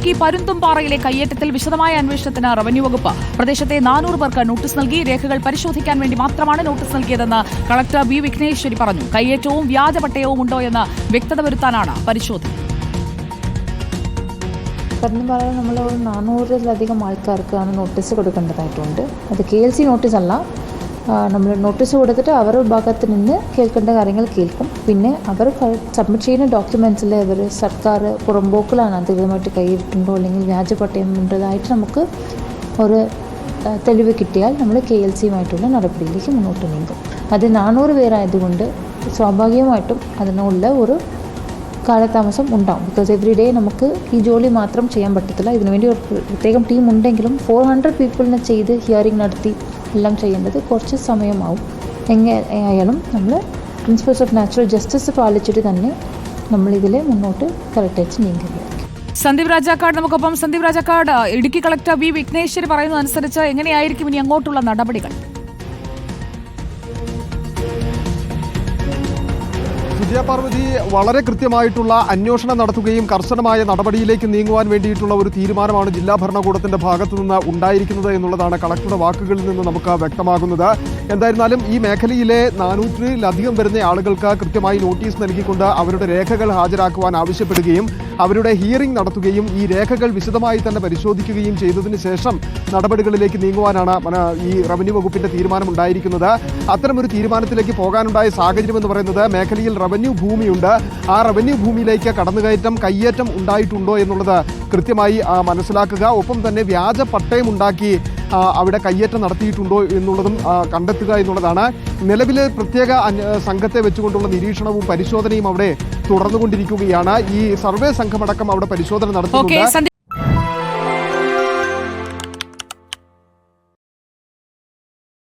ഇടുക്കി പരുന്തുംപാറയിലെ കയ്യേറ്റത്തിൽ വിശദമായ അന്വേഷണത്തിന് റവന്യൂ വകുപ്പ്. പ്രദേശത്തെ നാനൂറ് പേർക്ക് നോട്ടീസ് നൽകി രേഖകൾ പരിശോധിക്കാൻ വേണ്ടി മാത്രമാണ് നോട്ടീസ് നൽകിയതെന്ന് കളക്ടർ ബി വിഘ്നേശ്വരി പറഞ്ഞു. കയ്യേറ്റവും വ്യാജ പട്ടയവും ഉണ്ടോ എന്ന് വ്യക്തത വരുത്താനാണ് പരിശോധന. പരുന്തുംപാറ നമ്മൾ ഒരു നാനൂറിലധികം ആൾക്കാർക്കാണ് നോട്ടീസ് കൊടുക്കേണ്ടതായിട്ടുണ്ട്. അത് കെ എൽ സി നോട്ടീസ് അല്ല നമ്മൾ നോട്ടീസ് കൊടുത്തിട്ട് അവരുടെ ഭാഗത്ത് നിന്ന് കേൾക്കേണ്ട കാര്യങ്ങൾ കേൾക്കും. പിന്നെ അവർ സബ്മിറ്റ് ചെയ്യുന്ന ഡോക്യുമെന്റ്സിൽ അവർ സർക്കാർ പുറമ്പോക്കിലാണ് അധികൃതമായിട്ട് കൈയിട്ടുണ്ടോ അല്ലെങ്കിൽ വ്യാജപട്ടയം ഉണ്ടതായിട്ട് നമുക്ക് ഒരു തെളിവ് കിട്ടിയാൽ നമ്മൾ കെ എൽ സിയുമായിട്ടുള്ള നടപടിയിലേക്ക് മുന്നോട്ട് നീങ്ങും. അത് നാനൂറ് പേരായതുകൊണ്ട് സ്വാഭാവികമായിട്ടും അതിനുള്ള ഒരു കാലതാമസം ഉണ്ടാവും. ബിക്കോസ് എവറി ഡേ നമുക്ക് ഈ ജോലി മാത്രം ചെയ്യാൻ പറ്റത്തില്ല. ഇതിനുവേണ്ടി ഒരു പ്രത്യേകം ടീം ഉണ്ടെങ്കിലും ഫോർ ഹൺഡ്രഡ് പീപ്പിളിനെ ചെയ്ത് ഹിയറിംഗ് നടത്തി എല്ലാം ചെയ്യേണ്ടത് കുറച്ച് സമയമാവും. എങ്ങനെ ആയാലും നമ്മൾ പ്രിൻസിപ്പൾസ് ഓഫ് നാച്ചുറൽ ജസ്റ്റിസ് പാലിച്ചിട്ട് തന്നെ നമ്മൾ ഇതിൽ മുന്നോട്ട് കറക്റ്റായിട്ട് നീങ്ങുകയാണ് സന്ദീപ് രാജാക്കാട് നമുക്കൊപ്പം. സന്ദീപ് രാജാക്കാട് ഇടുക്കി കളക്ടർ വി വിഘ്നേശ്വരി പറയുന്നതനുസരിച്ച് എങ്ങനെയായിരിക്കും ഇനി അങ്ങോട്ടുള്ള നടപടികൾ? വിജയപാർവതി വളരെ കൃത്യമായിട്ടുള്ള അന്വേഷണം നടത്തുകയും കർശനമായ നടപടിയിലേക്ക് നീങ്ങുവാൻ വേണ്ടിയിട്ടുള്ള ഒരു തീരുമാനമാണ് ജില്ലാ ഭരണകൂടത്തിന്റെ ഭാഗത്തു നിന്ന് ഉണ്ടായിരിക്കുന്നത് എന്നുള്ളതാണ് കളക്ടറുടെ വാക്കുകളിൽ നിന്ന് നമുക്ക് വ്യക്തമാകുന്നത്. എന്തായിരുന്നാലും ഈ മേഖലയിലെ നാനൂറ്റിലധികം വരുന്ന ആളുകൾക്ക് കൃത്യമായി നോട്ടീസ് നൽകിക്കൊണ്ട് അവരുടെ രേഖകൾ ഹാജരാക്കുവാൻ ആവശ്യപ്പെടുകയും അവരുടെ ഹിയറിംഗ് നടത്തുകയും ഈ രേഖകൾ വിശദമായി തന്നെ പരിശോധിക്കുകയും ചെയ്തതിന് ശേഷം നടപടികളിലേക്ക് നീങ്ങുവാനാണ് ഈ റവന്യൂ വകുപ്പിന്റെ തീരുമാനം ഉണ്ടായിരിക്കുന്നത്. അത്തരമൊരു തീരുമാനത്തിലേക്ക് പോകാനുണ്ടായ സാഹചര്യം എന്ന് പറയുന്നത് മേഖലയിൽ റവന്യൂ ഭൂമിയുണ്ട്. ആ റവന്യൂ ഭൂമിയിലേക്ക് കടന്നുകയറ്റം കയ്യേറ്റം ഉണ്ടായിട്ടുണ്ടോ എന്നുള്ളത് കൃത്യമായി മനസ്സിലാക്കുക. ഒപ്പം തന്നെ വ്യാജ പട്ടയം ഉണ്ടാക്കി അവിടെ കയ്യേറ്റം നടത്തിയിട്ടുണ്ടോ എന്നുള്ളതും കണ്ടെത്തുക എന്നുള്ളതാണ്. നിലവിലെ പ്രത്യേക സംഘത്തെ വെച്ചുകൊണ്ടുള്ള നിരീക്ഷണവും പരിശോധനയും അവിടെ തുടർന്നുകൊണ്ടിരിക്കുകയാണ്. ഈ സർവേ സംഘമടക്കം അവിടെ പരിശോധന നടത്തുന്നുണ്ട്.